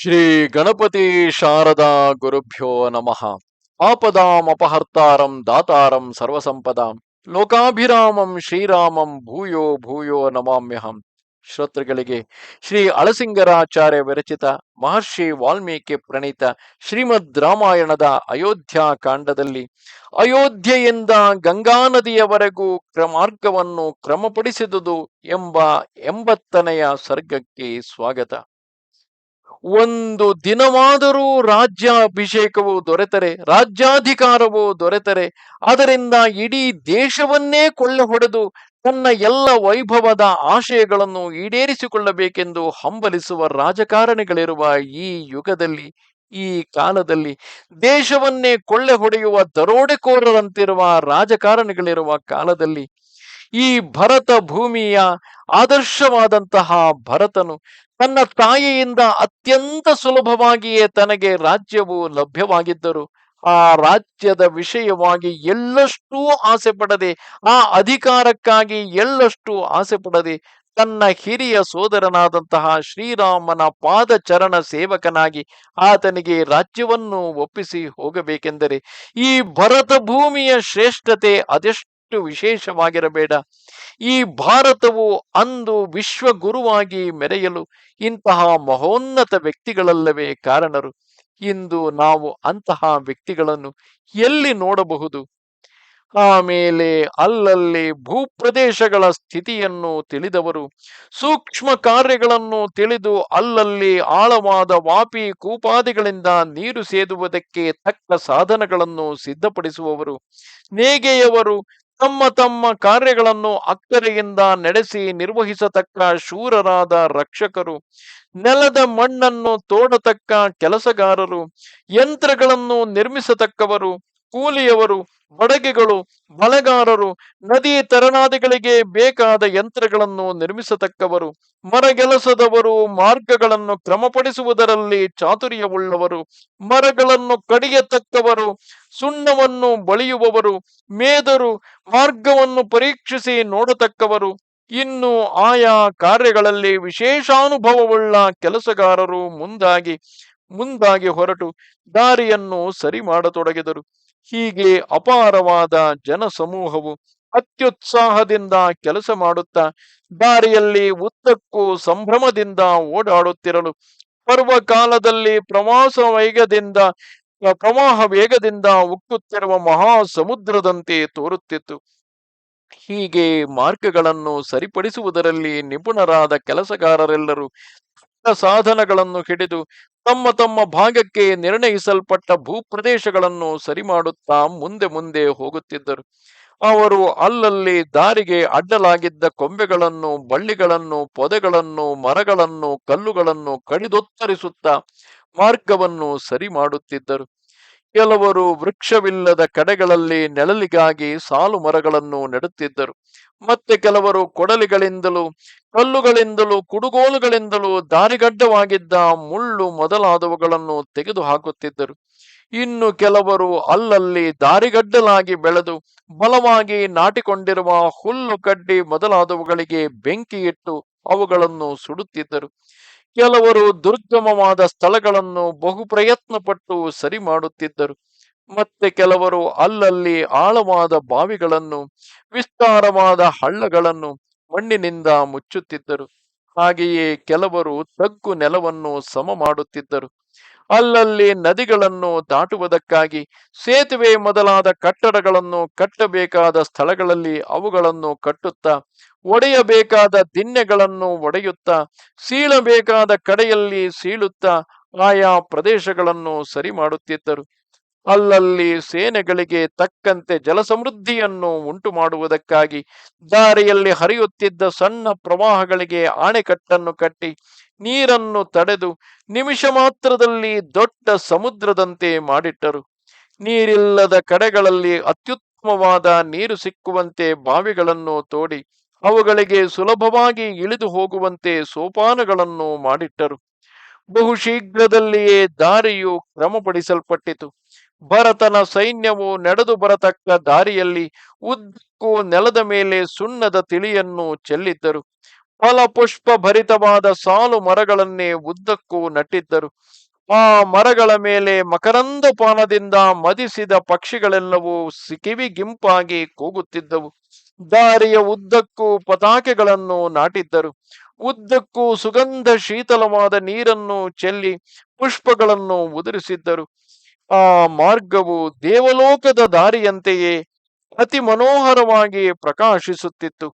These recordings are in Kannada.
ಶ್ರೀ ಗಣಪತಿ ಶಾರದಾ ಗುರುಭ್ಯೋ ನಮಃ. ಆಪದಾಂ ಅಪಹರ್ತಾರಂ ದಾತಾರಂ ಸರ್ವಸಂಪದಾಂ. ಲೋಕಾಭಿರಾಮಂ ಶ್ರೀರಾಮಂ ಭೂಯೋ ಭೂಯೋ ನಮಾಮ್ಯಹಂ. ಶ್ರೋತೃಗಳಿಗೆ ಶ್ರೀ ಅಳಸಿಂಗರಾಚಾರ್ಯ ವಿರಚಿತ ಮಹರ್ಷಿ ವಾಲ್ಮೀಕಿ ಪ್ರಣೀತ ಶ್ರೀಮದ್ ರಾಮಾಯಣದ ಅಯೋಧ್ಯ ಕಾಂಡದಲ್ಲಿ ಅಯೋಧ್ಯೆಯಿಂದ ಗಂಗಾ ನದಿಯವರೆಗೂ ಕ್ರಮಾರ್ಗವನ್ನು ಕ್ರಮಪಡಿಸಿದುದು ಎಂಬ ಎಂಬತ್ತನೆಯ ಸರ್ಗಕ್ಕೆ ಸ್ವಾಗತ. ಒಂದು ದಿನವಾದರೂ ರಾಜ್ಯಾಭಿಷೇಕವು ದೊರೆತರೆ, ರಾಜ್ಯಾಧಿಕಾರವು ದೊರೆತರೆ. ಅದರಿಂದ ಇಡೀ ದೇಶವನ್ನೇ ಕೊಳ್ಳೆ ಹೊಡೆದು ತನ್ನ ಎಲ್ಲ ವೈಭವದ ಆಶಯಗಳನ್ನು ಈಡೇರಿಸಿಕೊಳ್ಳಬೇಕೆಂದು ಹಂಬಲಿಸುವ ರಾಜಕಾರಣಿಗಳಿರುವ ಈ ಯುಗದಲ್ಲಿ, ಈ ಕಾಲದಲ್ಲಿ ದೇಶವನ್ನೇ ಕೊಳ್ಳೆ ಹೊಡೆಯುವ ದರೋಡೆಕೋರರಂತಿರುವ ರಾಜಕಾರಣಿಗಳಿರುವ ಕಾಲದಲ್ಲಿ ಈ ಭರತ ಭೂಮಿಯ ಆದರ್ಶವಾದಂತಹ ಭರತನು ತನ್ನ ತಾಯಿಯಿಂದ ಅತ್ಯಂತ ಸುಲಭವಾಗಿಯೇ ತನಗೆ ರಾಜ್ಯವು ಲಭ್ಯವಾಗಿದ್ದರು. ಆ ರಾಜ್ಯದ ವಿಷಯವಾಗಿ ಎಳ್ಳಷ್ಟೂ ಆಸೆ ಪಡದೆ, ಆ ಅಧಿಕಾರಕ್ಕಾಗಿ ಎಳ್ಳಷ್ಟು ಆಸೆ ಪಡದೆ ತನ್ನ ಹಿರಿಯ ಸೋದರನಾದಂತಹ ಶ್ರೀರಾಮನ ಪಾದಚರಣ ಸೇವಕನಾಗಿ ಆತನಿಗೆ ರಾಜ್ಯವನ್ನು ಒಪ್ಪಿಸಿ ಹೋಗಬೇಕೆಂದರೆ, ಈ ಭರತ ಭೂಮಿಯ ಶ್ರೇಷ್ಠತೆ ಅದೆಷ್ಟು ವಿಶೇಷವಾಗಿರಬೇಡ. ಈ ಭಾರತವು ಅಂದು ವಿಶ್ವಗುರುವಾಗಿ ಮೆರೆಯಲು ಇಂತಹ ಮಹೋನ್ನತ ವ್ಯಕ್ತಿಗಳಲ್ಲವೇ ಕಾರಣರು. ಇಂದು ನಾವು ಅಂತಹ ವ್ಯಕ್ತಿಗಳನ್ನು ಎಲ್ಲಿ ನೋಡಬಹುದು? ಆಮೇಲೆ ಅಲ್ಲಲ್ಲಿ ಭೂಪ್ರದೇಶಗಳ ಸ್ಥಿತಿಯನ್ನು ತಿಳಿದವರು, ಸೂಕ್ಷ್ಮ ಕಾರ್ಯಗಳನ್ನು ತಿಳಿದು ಅಲ್ಲಲ್ಲಿ ಆಳವಾದ ವಾಪಿ ಕೂಪಾದಿಗಳಿಂದ ನೀರು ಸೇದುವುದಕ್ಕೆ ತಕ್ಕ ಸಾಧನಗಳನ್ನು ಸಿದ್ಧಪಡಿಸುವವರು, ನೇಗೆಯವರು ತಮ್ಮ ತಮ್ಮ ಕಾರ್ಯಗಳನ್ನು ಅಕ್ಕರೆಯಿಂದ ನಡೆಸಿ ನಿರ್ವಹಿಸತಕ್ಕ ಶೂರರಾದ ರಕ್ಷಕರು ನೆಲದ ಮಣ್ಣನ್ನು ತೋಡತಕ್ಕ ಕೆಲಸಗಾರರು ಯಂತ್ರಗಳನ್ನು ನಿರ್ಮಿಸತಕ್ಕವರು ಕೂಲಿಯವರು ಬಡಗೆಗಳು ಬಳೆಗಾರರು ನದಿ ತರಣಾದಿಗಳಿಗೆ ಬೇಕಾದ ಯಂತ್ರಗಳನ್ನು ನಿರ್ಮಿಸತಕ್ಕವರು, ಮರಗೆಲಸದವರು, ಮಾರ್ಗಗಳನ್ನು ಕ್ರಮಪಡಿಸುವುದರಲ್ಲಿ ಚಾತುರ್ಯವುಳ್ಳವರು, ಮರಗಳನ್ನು ಕಡಿಯತಕ್ಕವರು, ಸುಣ್ಣವನ್ನು ಬಳಿಯುವವರು, ಮೇದರು, ಮಾರ್ಗವನ್ನು ಪರೀಕ್ಷಿಸಿ ನೋಡತಕ್ಕವರು, ಇನ್ನು ಆಯಾ ಕಾರ್ಯಗಳಲ್ಲಿ ವಿಶೇಷಾನುಭವವುಳ್ಳ ಕೆಲಸಗಾರರು ಮುಂದಾಗಿ ಮುಂದಾಗಿ ಹೊರಟು, ದಾರಿಯನ್ನು ಸರಿ ಮಾಡತೊಡಗಿದರು ಹೀಗೆ ಅಪಾರವಾದ ಜನಸಮೂಹವು ಅತ್ಯುತ್ಸಾಹದಿಂದ ಕೆಲಸ ಮಾಡುತ್ತಾ ದಾರಿಯಲ್ಲಿ ಉದ್ದಕ್ಕೂ ಸಂಭ್ರಮದಿಂದ ಓಡಾಡುತ್ತಿರಲು ಪರ್ವಕಾಲದಲ್ಲಿ ಪ್ರವಾಸ ವೇಗದಿಂದ, ಪ್ರವಾಹ ವೇಗದಿಂದ ಉಕ್ಕುತ್ತಿರುವ ಮಹಾ ಸಮುದ್ರದಂತೆ ತೋರುತ್ತಿತ್ತು. ಹೀಗೆ ಮಾರ್ಗಗಳನ್ನು ಸರಿಪಡಿಸುವುದರಲ್ಲಿ ನಿಪುಣರಾದ ಕೆಲಸಗಾರರೆಲ್ಲರೂ ಸಾಧನಗಳನ್ನು ಹಿಡಿದು ತಮ್ಮ ತಮ್ಮ ಭಾಗಕ್ಕೆ ನಿರ್ಣಯಿಸಲ್ಪಟ್ಟ ಭೂಪ್ರದೇಶಗಳನ್ನು ಸರಿ ಮಾಡುತ್ತಾ ಮುಂದೆ ಮುಂದೆ ಹೋಗುತ್ತಿದ್ದರು. ಅವರು ಅಲ್ಲಲ್ಲಿ ದಾರಿಗೆ ಅಡ್ಡಲಾಗಿದ್ದ ಕೊಂಬೆಗಳನ್ನು, ಬಳ್ಳಿಗಳನ್ನು, ಪೊದೆಗಳನ್ನು, ಮರಗಳನ್ನು, ಕಲ್ಲುಗಳನ್ನು ಕಡಿದೊತ್ತರಿಸುತ್ತಾ ಮಾರ್ಗವನ್ನು ಸರಿ ಮಾಡುತ್ತಿದ್ದರು ಕೆಲವರು ವೃಕ್ಷವಿಲ್ಲದ ಕಡೆಗಳಲ್ಲಿ ನೆಳಲಿಗಾಗಿ ಸಾಲು ಮರಗಳನ್ನು ನೆಡುತ್ತಿದ್ದರು. ಮತ್ತೆ ಕೆಲವರು ಕೊಡಲಿಗಳಿಂದಲೂ, ಕಲ್ಲುಗಳಿಂದಲೂ, ಕುಡುಗೋಲುಗಳಿಂದಲೂ ದಾರಿಗಡ್ಡವಾಗಿದ್ದ ಮುಳ್ಳು ಮೊದಲಾದವುಗಳನ್ನು ತೆಗೆದು ಹಾಕುತ್ತಿದ್ದರು ಇನ್ನು ಕೆಲವರು ಅಲ್ಲಲ್ಲಿ ದಾರಿಗಡ್ಡಲಾಗಿ ಬೆಳೆದು, ಬಲವಾಗಿ ನಾಟಿಕೊಂಡಿರುವ ಹುಲ್ಲು ಕಡ್ಡಿ ಮೊದಲಾದವುಗಳಿಗೆ ಬೆಂಕಿ ಇಟ್ಟು ಅವುಗಳನ್ನು ಸುಡುತ್ತಿದ್ದರು. ಕೆಲವರು ದುರ್ಗಮವಾದ ಸ್ಥಳಗಳನ್ನು ಬಹು ಪ್ರಯತ್ನ ಪಟ್ಟು ಸರಿ ಮಾಡುತ್ತಿದ್ದರು. ಮತ್ತೆ ಕೆಲವರು ಅಲ್ಲಲ್ಲಿ ಆಳವಾದ ಬಾವಿಗಳನ್ನು, ವಿಸ್ತಾರವಾದ ಹಳ್ಳಗಳನ್ನು ಮಣ್ಣಿನಿಂದ ಮುಚ್ಚುತ್ತಿದ್ದರು. ಹಾಗೆಯೇ ಕೆಲವರು ತಗ್ಗು ನೆಲವನ್ನು ಸಮ ಮಾಡುತ್ತಿದ್ದರು ಅಲ್ಲಲ್ಲಿ ನದಿಗಳನ್ನು ದಾಟುವುದಕ್ಕಾಗಿ ಸೇತುವೆ ಮೊದಲಾದ ಕಟ್ಟಡಗಳನ್ನು ಕಟ್ಟಬೇಕಾದ ಸ್ಥಳಗಳಲ್ಲಿ ಅವುಗಳನ್ನು ಕಟ್ಟುತ್ತಾ, ಒಡೆಯಬೇಕಾದ ದಿನ್ನೆಗಳನ್ನು ಒಡೆಯುತ್ತಾ, ಸೀಳಬೇಕಾದ ಕಡೆಯಲ್ಲಿ ಸೀಳುತ್ತಾ ಆಯಾ ಪ್ರದೇಶಗಳನ್ನು ಸರಿ ಮಾಡುತ್ತಿದ್ದರು ಅಲ್ಲಲ್ಲಿ ಸೇನೆಗಳಿಗೆ ತಕ್ಕಂತೆ ಜಲಸಮೃದ್ಧಿಯನ್ನು ಉಂಟು ಮಾಡುವುದಕ್ಕಾಗಿ ದಾರಿಯಲ್ಲಿ ಹರಿಯುತ್ತಿದ್ದ ಸಣ್ಣ ಪ್ರವಾಹಗಳಿಗೆ ಆಣೆಕಟ್ಟನ್ನು ಕಟ್ಟಿ ನೀರನ್ನು ತಡೆದು ನಿಮಿಷ ಮಾತ್ರದಲ್ಲಿ ದೊಡ್ಡ ಸಮುದ್ರದಂತೆ ಮಾಡಿಟ್ಟರು. ನೀರಿಲ್ಲದ ಕಡೆಗಳಲ್ಲಿ ಅತ್ಯುತ್ತಮವಾದ ನೀರು ಸಿಕ್ಕುವಂತೆ ಬಾವಿಗಳನ್ನು ತೋಡಿ ಅವುಗಳಿಗೆ ಸುಲಭವಾಗಿ ಇಳಿದು ಹೋಗುವಂತೆ ಸೋಪಾನಗಳನ್ನು ಮಾಡಿಟ್ಟರು. ಬಹು ಶೀಘ್ರದಲ್ಲಿಯೇ ದಾರಿಯು ಕ್ರಮಪಡಿಸಲ್ಪಟ್ಟಿತು. ಭರತನ ಸೈನ್ಯವು ನಡೆದು ಬರತಕ್ಕ ದಾರಿಯಲ್ಲಿ ಉದ್ದಕ್ಕೂ ನೆಲದ ಮೇಲೆ ಸುಣ್ಣದ ತಿಳಿಯನ್ನು ಚೆಲ್ಲಿದ್ದರು. ಫಲ ಪುಷ್ಪ ಭರಿತವಾದ ಸಾಲು ಮರಗಳನ್ನೇ ಉದ್ದಕ್ಕೂ ನಟ್ಟಿದ್ದರು. ಆ ಮರಗಳ ಮೇಲೆ ಮಕರಂದ ಪಾನದಿಂದ ಮದಿಸಿದ ಪಕ್ಷಿಗಳೆಲ್ಲವೂ ಸಿಕಿವಿ ಗಿಂಪಾಗಿ ಕೂಗುತ್ತಿದ್ದವು. ದಾರಿಯ ಉದ್ದಕ್ಕೂ ಪತಾಕೆಗಳನ್ನು ನಾಟಿದ್ದರು. ಉದ್ದಕ್ಕೂ ಸುಗಂಧ ಶೀತಲವಾದ ನೀರನ್ನು ಚೆಲ್ಲಿ ಪುಷ್ಪಗಳನ್ನು ಉದುರಿಸಿದ್ದರು. ಆ ಮಾರ್ಗವು ದೇವಲೋಕದ ದಾರಿಯಂತೆಯೇ ಅತಿ ಮನೋಹರವಾಗಿ ಪ್ರಕಾಶಿಸುತ್ತಿತ್ತು.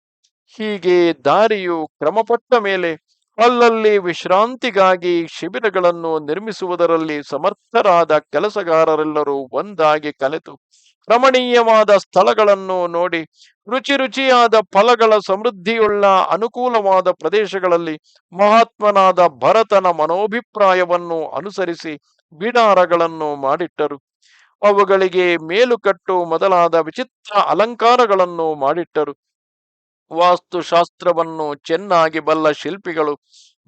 ಹೀಗೆ ದಾರಿಯು ಕ್ರಮಪಟ್ಟ ಮೇಲೆ ಅಲ್ಲಲ್ಲಿ ವಿಶ್ರಾಂತಿಗಾಗಿ ಶಿಬಿರಗಳನ್ನು ನಿರ್ಮಿಸುವುದರಲ್ಲಿ ಸಮರ್ಥರಾದ ಕೆಲಸಗಾರರೆಲ್ಲರೂ ಒಂದಾಗಿ ಕಲೆತು ರಮಣೀಯವಾದ ಸ್ಥಳಗಳನ್ನು ನೋಡಿ ರುಚಿ ರುಚಿಯಾದ ಫಲಗಳ ಸಮೃದ್ಧಿಯುಳ್ಳ ಅನುಕೂಲವಾದ ಪ್ರದೇಶಗಳಲ್ಲಿ ಮಹಾತ್ಮನಾದ ಭರತನ ಮನೋಭಿಪ್ರಾಯವನ್ನು ಅನುಸರಿಸಿ ಬಿಡಾರಗಳನ್ನು ಮಾಡಿಟ್ಟರು. ಅವುಗಳಿಗೆ ಮೇಲುಕಟ್ಟು ಮೊದಲಾದ ವಿಚಿತ್ರ ಅಲಂಕಾರಗಳನ್ನು ಮಾಡಿಟ್ಟರು. ವಾಸ್ತುಶಾಸ್ತ್ರವನ್ನು ಚೆನ್ನಾಗಿ ಬಲ್ಲ ಶಿಲ್ಪಿಗಳು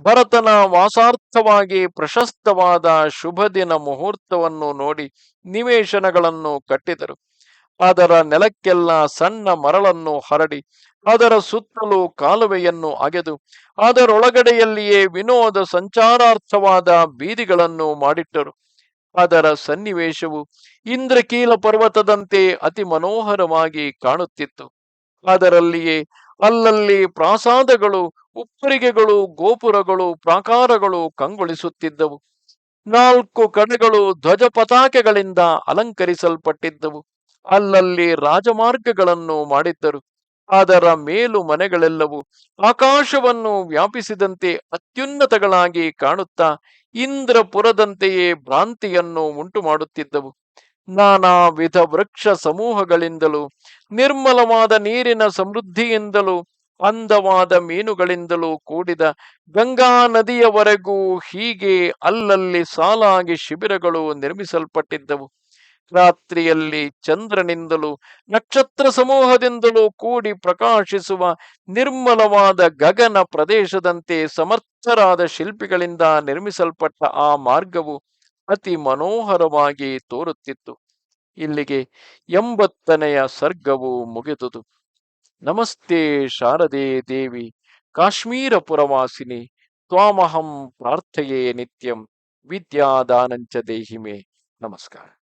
ಭರತನ ವಾಸಾರ್ಥವಾಗಿ ಪ್ರಶಸ್ತವಾದ ಶುಭ ದಿನ ಮುಹೂರ್ತವನ್ನು ನೋಡಿ ನಿವೇಶನಗಳನ್ನು ಕಟ್ಟಿದರು. ಅದರ ನೆಲಕ್ಕೆಲ್ಲ ಸಣ್ಣ ಮರಳನ್ನು ಹರಡಿ ಅದರ ಸುತ್ತಲೂ ಕಾಲುವೆಯನ್ನು ಅಗೆದು ಅದರೊಳಗಡೆಯಲ್ಲಿಯೇ ವಿನೋದ ಸಂಚಾರಾರ್ಥವಾದ ಬೀದಿಗಳನ್ನು ಮಾಡಿಟ್ಟರು. ಅದರ ಸನ್ನಿವೇಶವು ಇಂದ್ರಕೀಲ ಪರ್ವತದಂತೆ ಅತಿ ಮನೋಹರವಾಗಿ ಕಾಣುತ್ತಿತ್ತು. ಅದರಲ್ಲಿಯೇ ಅಲ್ಲಲ್ಲಿ ಪ್ರಾಸಾದಗಳು, ಉಪ್ಪರಿಗೆಗಳು, ಗೋಪುರಗಳು, ಪ್ರಾಕಾರಗಳು ಕಂಗೊಳಿಸುತ್ತಿದ್ದವು. ನಾಲ್ಕು ಕಡೆಗಳು ಧ್ವಜ ಪತಾಕೆಗಳಿಂದ ಅಲಂಕರಿಸಲ್ಪಟ್ಟಿದ್ದವು. ಅಲ್ಲಲ್ಲಿ ರಾಜಮಾರ್ಗಗಳನ್ನು ಮಾಡಿದ್ದರು. ಅದರ ಮೇಲು ಮನೆಗಳೆಲ್ಲವೂ ಆಕಾಶವನ್ನು ವ್ಯಾಪಿಸಿದಂತೆ ಅತ್ಯುನ್ನತಗಳಾಗಿ ಕಾಣುತ್ತಾ ಇಂದ್ರಪುರದಂತೆಯೇ ಭ್ರಾಂತಿಯನ್ನು ಉಂಟು ಮಾಡುತ್ತಿದ್ದವು ನಾನಾ ವಿಧ ವೃಕ್ಷ ಸಮೂಹಗಳಿಂದಲೂ, ನಿರ್ಮಲವಾದ ನೀರಿನ ಸಮೃದ್ಧಿಯಿಂದಲೂ, ಅಂದವಾದ ಮೀನುಗಳಿಂದಲೂ ಕೂಡಿದ ಗಂಗಾ ನದಿಯವರೆಗೂ ಹೀಗೆ ಅಲ್ಲಲ್ಲಿ ಸಾಲಾಗಿ ಶಿಬಿರಗಳು ನಿರ್ಮಿಸಲ್ಪಟ್ಟಿದ್ದವು. ರಾತ್ರಿಯಲ್ಲಿ ಚಂದ್ರನಿಂದಲೂ, ನಕ್ಷತ್ರ ಸಮೂಹದಿಂದಲೂ ಕೂಡಿ ಪ್ರಕಾಶಿಸುವ ನಿರ್ಮಲವಾದ ಗಗನ ಪ್ರದೇಶದಂತೆ ಸಮರ್ಥರಾದ ಶಿಲ್ಪಿಗಳಿಂದ ನಿರ್ಮಿಸಲ್ಪಟ್ಟ ಆ ಮಾರ್ಗವು ಅತಿ ಮನೋಹರವಾಗಿ ತೋರುತ್ತಿತ್ತು. ಇಲ್ಲಿಗೆ ಎಂಬತ್ತನೆಯ ಸರ್ಗವು ಮುಗಿದುದು. ನಮಸ್ತೆ ಶಾರದೆ ದೇವಿ ಕಾಶ್ಮೀರ ಪುರವಾಸಿನಿ ತ್ವಾಮಹಂ ಪ್ರಾರ್ಥೆಯೇ ನಿತ್ಯಂ, ವಿದ್ಯಾದಾನಂಚ ದೇಹಿಮೆ. ನಮಸ್ಕಾರ.